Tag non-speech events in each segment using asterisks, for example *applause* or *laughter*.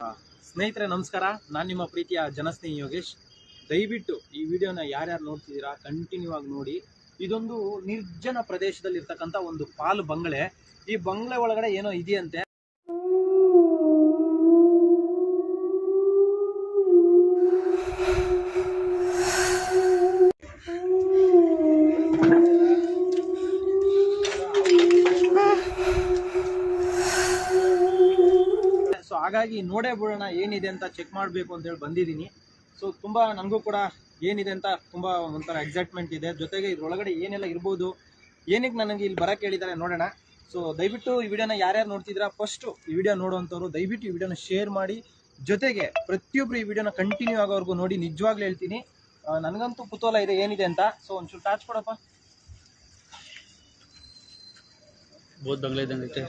ಸ್ನೇಹಿತರೆ, ನಮಸ್ಕಾರ. ನಾನು ನಿಮ್ಮ ಪ್ರೀತಿಯ ಜನಸ್ನೇಹಿ ಯೋಗೇಶ್. ದಯವಿಟ್ಟು ಈ ವಿಡಿಯೋನ ಯಾರ್ಯಾರು ನೋಡ್ತಿದ್ದೀರಾ ಕಂಟಿನ್ಯೂ ಆಗಿ ನೋಡಿ. ಇದೊಂದು ನಿರ್ಜನ ಪ್ರದೇಶದಲ್ಲಿ ಇರ್ತಕ್ಕಂಥ ಒಂದು ಪಾಲು ಬಂಗಲೆ ಈ ಬಂಗಲೆ ಒಳಗಡೆ ಏನೋ ಇದೆಯಂತೆ. ಹಾಗಾಗಿ ನೋಡೇ ಬಿಡೋಣ ಏನಿದೆ ಅಂತ ಚೆಕ್ ಮಾಡಬೇಕು ಅಂತ ಹೇಳಿ ಬಂದಿದ್ದೀನಿ. ಸೊ ತುಂಬ ನನಗೂ ಕೂಡ ಏನಿದೆ ಅಂತ ತುಂಬ ಒಂಥರ ಎಕ್ಸೈಟ್ಮೆಂಟ್ ಇದೆ. ಜೊತೆಗೆ ಇದರೊಳಗಡೆ ಏನೆಲ್ಲ ಇರ್ಬೋದು, ಏನಕ್ಕೆ ನನಗೆ ಇಲ್ಲಿ ಬರೋಕ್ಕೆ ಹೇಳಿದ್ದಾರೆ ನೋಡೋಣ. ಸೊ ದಯವಿಟ್ಟು ಈ ವಿಡಿಯೋನ ಯಾರ್ಯಾರು ನೋಡ್ತಿದ್ದೀರಾ ಫಸ್ಟು ಈ ವಿಡಿಯೋ ನೋಡುವಂಥವ್ರು, ದಯವಿಟ್ಟು ಈ ವಿಡಿಯೋನ ಶೇರ್ ಮಾಡಿ. ಜೊತೆಗೆ ಪ್ರತಿಯೊಬ್ಬರು ಈ ವಿಡಿಯೋನ ಕಂಟಿನ್ಯೂ ಆಗೋವರೆಗೂ ನೋಡಿ, ನಿಜವಾಗ್ಲೂ ಹೇಳ್ತೀನಿ. ನನಗಂತೂ ಕುತೂಹಲ ಇದೆ, ಏನಿದೆ ಅಂತ. ಸೊ ಒಂಚೂರು ಟಾಚ್ ಕೊಡಪ್ಪ. ಬೋದ್ ಬಂಗ್ಲೆ ಇದ್ದಂಗೆ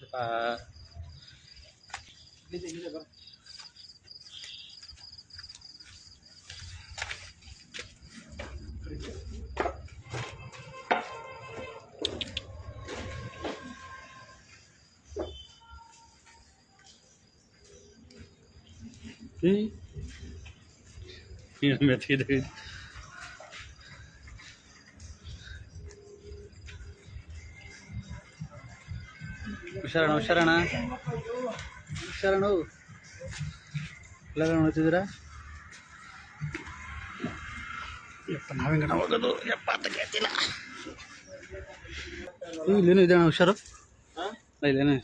Saka... Okay. *laughs* ಹುಷಾರಣ ಹುಷಾರಣ ಹುಷಾರಣ ಎಲ್ಲರೂ ನೋಡ್ತಿದ್ದೀರಾ? ಯಪ್ಪ ನಾವೆಂಗಣ ಹೋಗೋದು. ಯಪ್ಪ ಅಂತ ಕೇಳ್ತಿಲ್ಲ. ಇಲ್ಲೇನು ಇದೆ ಅಣ್ಣ ಹುಷಾರು? ಇಲ್ಲೇನು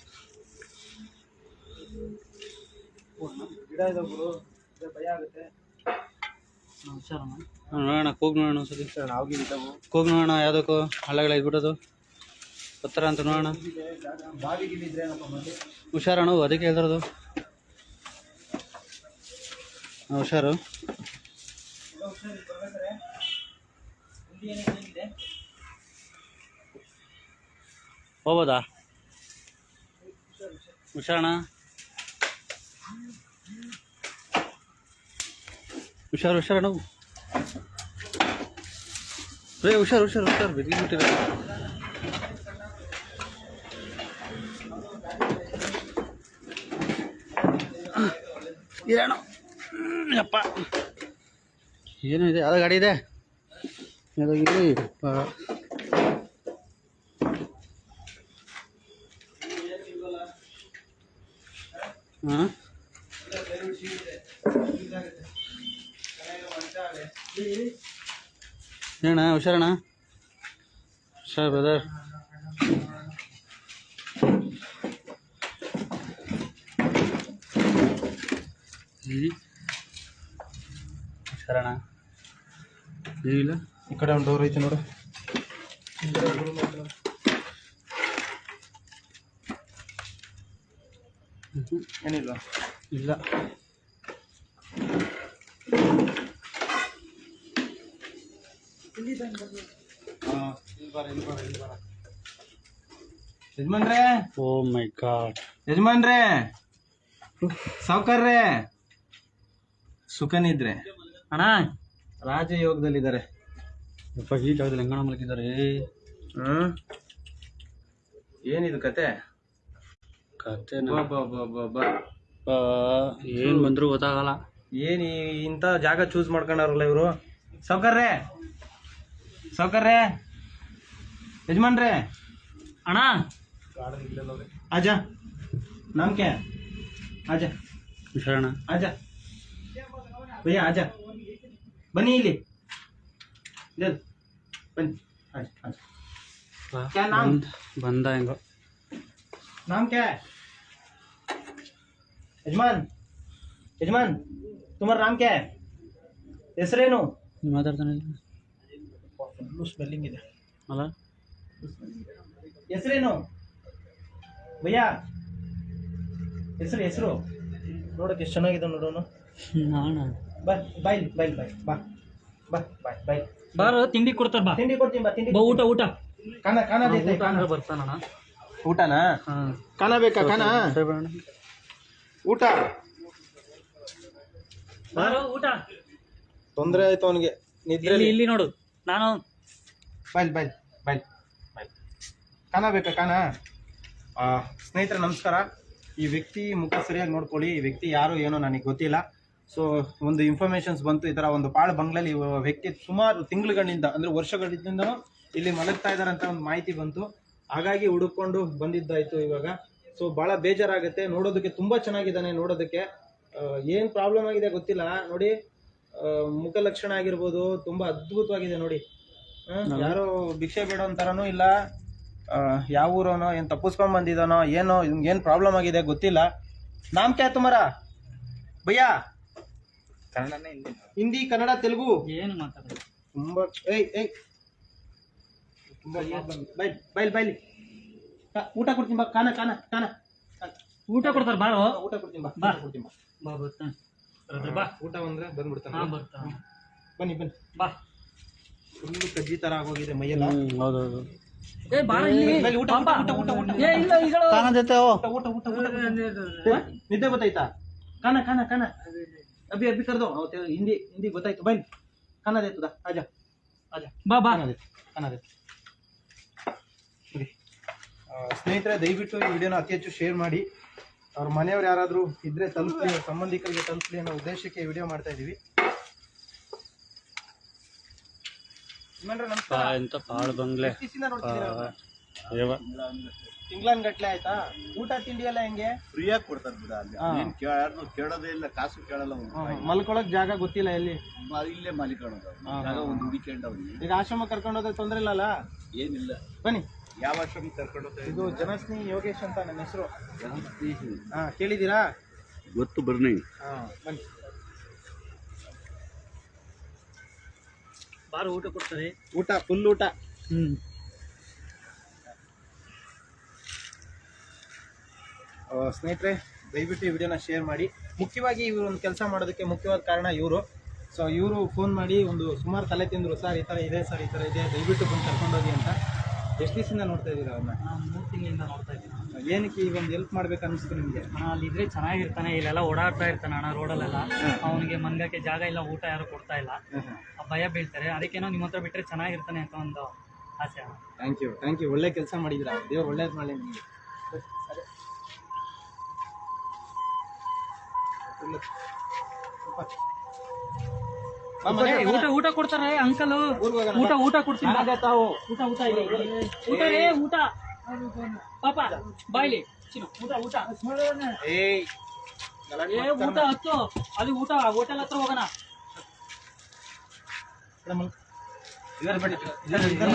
ಗಿಡ ಇದೆ ಗುರು. ಇದೆ, ಭಯ ಆಗುತ್ತೆ. ಹುಷಾರಣ್ಣ. ನೋಡೋಣ ಕೂಗ್ ನೋಡೋಣ ಒಂದ್ಸತಿ. ಸರ್ ಇದ್ದಾವು ಕೂಗ್ ನೋಡೋಣ ಯಾವುದಕ್ಕೂ ಹಳ್ಳಗಳ ಇದ್ಬಿಡೋದು ಹತ್ತಿರ ಅಂತ ನೋಡೋಣ. ಹುಷಾರಣ ಅದಕ್ಕೆ ಹೇಳಿದ್ರದು. ಹುಷಾರು. ಹೋಗ್ಬೋದಾ? ಹುಷಾರಣ ಹುಷಾರು ಹುಷಾರಣ ರೇ ಹುಷಾರು ಹುಷಾರು ಹುಷಾರು ಬಿಟ್ಟಿರ ಇರೋಣ ಯಪ್ಪ ಏನು ಇದೆ ಯಾವ್ದು ಗಾಡಿ ಇದೆ ಯಾವ್ದು ಇಲ್ಲಿ ಆ, ಹಾಂ ಏನಣ್ಣ ಹುಷಾರಣ್ಣ ಹುಷಾರ್ ಬ್ರದರ್ ಹುಷಾರಣ್ಣ ಏನಿಲ್ಲ ಈ ಕಡೆ ಒಂದು ಡೋರ್ ಐತೆ ನೋಡು. ಏನಿಲ್ಲ. ಇಲ್ಲ. ಇಲ್ಲಿ ಇಲ್ಲಿ ಇಲ್ಲಿ ಯಜಮಾನ್ರೇ. Oh my God. ಯಜಮಾನ್ರೇ. ಸಾವುಕಾರ್ರೇ. ಸುಖನಿದ್ರೆ. ಅಣ್ಣ ರಾಜಯೋಗದಲ್ಲಿದ್ದಾರೆ. ಯಪ್ಪ ಈ ಜಾಗದಲ್ಲಿ ಹೆಂಗಣ ಮಲಗಿದ್ದಾರೆ. ಏನಿದು ಕತೆ? ಕತೆ ಏನು ಬಂದರೂ ಗೊತ್ತಾಗಲ್ಲ. ಏನು ಇಂತ ಜಾಗ ಚೂಸ್ ಮಾಡ್ಕೊಂಡವ್ರಲ್ಲ ಇವರು? ಸೌಕರ್ರೆ ಸೌಕರ್ರೆ ಯಜಮಾನ್ರೆ? ಅಣ್ಣ? ಅಜ ನಮ್ಕೆ ಅಜ ಶರಣ ಅಜ भैया आजा बनी ले ले बन आजा आजा क्या नाम? ಬಂದ್- ಬಂದ ಹೆಂಗೋ नाम क्या है यजमान यजमान तुम्हारा नाम क्या है ಹೆಸರೇನು ನೀವ್ ಮಾತಾಡ್ತಾನೆ ಫುಲ್ಲು ಸ್ಮೆಲ್ಲಿಂಗ್ ಇದೆ ಅಲ್ಲ ಹೆಸರೇನು ಭಯ್ಯ ಹೆಸರು ಹೆಸರು ನೋಡಕ್ಕೆ ಎಷ್ಟು ಚೆನ್ನಾಗಿದೆ ನೋಡೋನು ನಾಣ ಬಾ ಬಾಯ್ ಬಾಯ್ ಬಾಯ್ ಬಾ ಬಾ ಬಾಯ್ ಬಾಯ್ ಬಾರ ತಿಂಡಿ ಕೊಡ್ತಾರ ಬಾ. ತಿಂಡಿ ಕೊಡ್ತೀನಿ ಬಾ ತಿಂಡಿ ಬಾ ಊಟ ಊಟ. ಕಾನ ಕಾನ ದೈತೆ, ಕಾನ. ಬರ್ತಾನಣ್ಣ ಊಟನಾ? ಹಾಂ. ಕಾನ ಬೇಕಾ ಕಾನ ಊಟ. ಬಾರೋ ಊಟ. ತೊಂದರೆ ಆಯ್ತು ಅವನಿಗೆ. ನಿದ್ರೆ ಇಲ್ಲಿ ಇಲ್ಲಿ ನೋಡು. ನಾನು ಬಾಯ್ ಬಾಯ್ ಬಾಯ್ ಬಾಯ್ ಕಾನ ಬೇಕಾ ಕಣ? ಆ, ಸ್ನೇಹಿತರೆ ನಮಸ್ಕಾರ. ಈ ವ್ಯಕ್ತಿ ಮುಖ ಸರಿಯಾಗಿ ನೋಡ್ಕೊಳ್ಳಿ. ಈ ವ್ಯಕ್ತಿ ಯಾರು ಏನೋ ನನಗೆ ಗೊತ್ತಿಲ್ಲ. ಸೊ ಒಂದು ಇನ್ಫಾರ್ಮೇಶನ್ಸ್ ಬಂತು ಈ ಥರ ಒಂದು ಪಾಳ ಬಂಗ್ಲಲ್ಲಿ ವ್ಯಕ್ತಿ ಸುಮಾರು ತಿಂಗಳುಗಳಿಂದ ಅಂದರೆ ವರ್ಷಗಳಿಂದ ಇಲ್ಲಿ ಮಲಗ್ತಾ ಇದ್ದಾರೆ ಅಂತ ಒಂದು ಮಾಹಿತಿ ಬಂತು. ಹಾಗಾಗಿ ಹುಡುಕೊಂಡು ಬಂದಿದ್ದಾಯ್ತು ಇವಾಗ. ಸೊ ಭಾಳ ಬೇಜಾರಾಗುತ್ತೆ. ನೋಡೋದಕ್ಕೆ ತುಂಬ ಚೆನ್ನಾಗಿದ್ದಾನೆ ನೋಡೋದಕ್ಕೆ. ಏನು ಪ್ರಾಬ್ಲಮ್ ಆಗಿದೆ ಗೊತ್ತಿಲ್ಲ. ನೋಡಿ ಮುಖ ಲಕ್ಷಣ ಆಗಿರ್ಬೋದು ತುಂಬ ಅದ್ಭುತವಾಗಿದೆ ನೋಡಿ. ಯಾರು ಯಾರೋ ಭಿಕ್ಷೆ ಬೇಡೋ ಅಂತಾರನೂ ಇಲ್ಲ. ಯಾವ ಊರೋನೋ ಏನು ತಪ್ಪಿಸ್ಕೊಂಡ್ ಬಂದಿದ್ದಾನೋ ಏನೋ ಏನು ಪ್ರಾಬ್ಲಮ್ ಆಗಿದೆ ಗೊತ್ತಿಲ್ಲ. ನಾಮ್ ಕ್ಯಾ ತುಮರ? ಭಯ್ಯ? ಕನ್ನಡನೇ ಹಿಂದಿ ಹಿಂದಿ ಕನ್ನಡ ತೆಲುಗು. ಏನು ಮಾತಾಡೋದು? ತುಂಬಾ ಏಯ್ ಏಯ್. ತುಂಬಾ. ಬೈಲ್. ಬೈಲ್ ಬೈಲಿ ಊಟ ಕೊಡ್ತೀನಿ ಬಾ. ಕಾನ ಕಾನ ಕಾನ. ಊಟ ಕೊಡ್ತಾರೆ ಬಾರೋ. ಊಟ ಕೊಡ್ತೀನಿ ಬಾ ಬಾ. ಊಟ ಕೊಡ್ತೀನಿ ಬಾ. ಬಾ ಬರ್ತಾನೆ ಬಾ. ಊಟ ಬಂದ್ರೆ ಬಂದ್ಬಿಡ್ತಾನೆ. ಹಾ ಬನ್ನಿ ಬನ್ನಿ. ಬಾ. ಫುಲ್ ಕಜ್ಜಿ ತರ ಆಗೋಗಿದೆ ಮೈಯೆಲ್ಲ. ಹೌದೌದು. ಏ ಬಾರ ಇಲ್ಲಿ. ಊಟ ಊಟ ಊಟ ಊಟ ಏ ಇಲ್ಲ ಊಟ ಊಟ ಊಟ ಊಟ. ಊಟ. ಗೊತ್ತಾಯ್ತಾ ಕಾನ ಕಾನ ಅಬಿ ಅಭಿ ಅಭಿ ಕರ್ದೋ ಅವತ್ತು ಹಿಂದಿ ಹಿಂದಿ ಗೊತ್ತಾಯ್ತು ಬನ್ನಿ ಕಾನ ದೇತದ ಆಜಾ ಆಜಾ ಬಾ ಬಾ ಕಾನ ದೇತು ಸ್ನೇಹಿತರೆ ದಯವಿಟ್ಟು ಈ ವಿಡಿಯೋನ ಅತಿ ಹೆಚ್ಚು ಶೇರ್ ಮಾಡಿ. ಅವ್ರ ಮನೆಯವ್ರು ಯಾರಾದರೂ ಇದ್ರೆ ತಲುಪಲಿ ಸಂಬಂಧಿಕರಿಗೆ ತಲುಪಲಿ ಅನ್ನೋ ಉದ್ದೇಶಕ್ಕೆ ವಿಡಿಯೋ ಮಾಡ್ತಾ ನಮಸ್ಕಾರ. ಎಂತ ಪಾಳು ಬಂಗ್ಲೆ. ತಿಂಗ್ಳನ್ ಗಟ್ಲೆ ಆಯ್ತಾ? ಊಟ ತಿಂಡಿ ಎಲ್ಲ ಹೆಂಗೆ? ಫ್ರೀಯಾಗಿ ಕೊಡ್ತಾರೆ ಬಿಡ ಅಲ್ಲಿ. ಏನ್ ಯಾರು ಕೇಳೋದೇ ಇಲ್ಲ ಕಾಸು ಕೇಳಲ್ಲ ಅವ್ನು. ಮಲ್ಕೊಳಕ್ ಜಾಗ ಗೊತ್ತಿಲ್ಲ ಎಲ್ಲಿ? ಮ- ಇಲ್ಲೇ ಒಂದು ಹುಡುಕೊಂಡು ಅವ್ನಿಗೆ ಈಗ ಆಶ್ರಮ ಕರ್ಕೊಂಡು ಹೋದ್ರೆ ತೊಂದ್ರೆ ಇಲ್ಲಲ್ಲ? ಏನಿಲ್ಲ. ಬನ್ನಿ. ಯಾವ ಆಶ್ರಮ ಕರ್ಕೊಂಡು ಹೋಗ್ತಾ ಇದು ಜನಸ್ನಿ ಯೋಗೇಶ್ ಅಂತ ನನ್ನ ಹೆಸರು. ಇದ್ದೀವಿ? ಹಾ ಕೇಳಿದ್ದೀರಾ? ಗೊತ್ತು ಬರ್ನಿ. ಹಾ ಬನ್ನಿ. ಬಾರು ಊಟ ಕೊಡ್ತಾರೆ. ಊಟ ಫುಲ್ ಊಟ. ಹ್ಮ್. ಸ್ನೇಹಿತರೆ ದಯವಿಟ್ಟು ಈ ವಿಡಿಯೋನ ಶೇರ್ ಮಾಡಿ. ಮುಖ್ಯವಾಗಿ ಇವರು ಒಂದು ಕೆಲಸ ಮಾಡೋದಕ್ಕೆ ಮುಖ್ಯವಾದ ಕಾರಣ ಇವರು. ಸೊ ಇವರು ಫೋನ್ ಮಾಡಿ ಒಂದು ಸುಮಾರು ತಲೆ ತಿಂದರು ಸರ್ ಈ ಥರ ಇದೆ ಸರ್ ಈ ಥರ ಇದೆ ದಯವಿಟ್ಟು ಬಂದು ಕರ್ಕೊಂಡೋಗಿ ಅಂತ. ಎಷ್ಟು ದಿವಸದಿಂದ ನೋಡ್ತಾ ಇದ್ದೀರಾ ಅವ್ರನ್ನ? ನಾನು ಮೂರು ತಿಂಗಳಿಂದ ನೋಡ್ತಾ ಇದ್ದೀನಿ. ಏನಕ್ಕೆ ಈಗ ಒಂದು ಹೆಲ್ಪ್ ಮಾಡ್ಬೇಕು ಅನಿಸ್ತು ನಿಮಗೆ? ಅಣ್ಣ ಅಲ್ಲಿದ್ರೆ ಚೆನ್ನಾಗಿರ್ತಾನೆ ಇಲ್ಲೆಲ್ಲ ಓಡಾಡ್ತಾ ಇರ್ತಾನೆ ಅಣ್ಣ ರೋಡಲ್ಲೆಲ್ಲ. ಅವನಿಗೆ ಮಂಗಕ್ಕೆ ಜಾಗ ಇಲ್ಲ ಊಟ ಯಾರು ಕೊಡ್ತಾ ಇಲ್ಲ. ಆ ಭಯ ಬೀಳ್ತಾರೆ. ಅದಕ್ಕೇನೋ ನಿಮ್ಮ ಹತ್ರ ಬಿಟ್ಟರೆ ಚೆನ್ನಾಗಿರ್ತಾನೆ ಅಂತ ಒಂದು ಆಸೆ ಥ್ಯಾಂಕ್ ಯು ಥ್ಯಾಂಕ್ ಯು ಒಳ್ಳೆ ಕೆಲಸ ಮಾಡಿದ್ದೀರಾ? ದೇವ್ರು ಒಳ್ಳೇದು ಮಾಡಲಿ ನಿಮಗೆ. ಊಟ ಊಟ ಕೊಡ್ತಾರೆ ಅಂಕಲ್. ಊಟ ಊಟ ಕೊಡ್ತೀನಿ. ಊಟ ಊಟ ಇದೆ. ಊಟ ರೇ ಊಟ. ಪಾಪ ಬಾಯ್ಲಿ. ಊಟ ಊಟ. ಏ ಊಟ ಹತ್ತು. ಅಲ್ಲಿ ಊಟ ಹೋಟೆಲ್ ಹತ್ರ ಹೋಗೋಣ.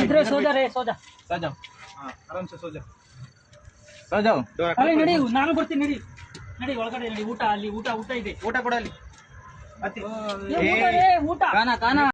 ಇದ್ರೆ ಸೋಜ ರೇ ಸೋಜ. ಸೋಜಾ ಸೆ ಸೋಜ. ಅಲ್ಲಿ ನಡಿ ನಾನು ಬರ್ತೀನಿ ನಡಿ. ನಡಿ ಒಳಗಡೆ ನಡಿ ಊಟ ಅಲ್ಲಿ ಊಟ ಊಟ ಇದೆ. ಊಟ ಕೊಡಲಿ ಅಲ್ಲಿ. ಊಟ ರೇ ಊಟ. ಕಾನ ಕಾನ.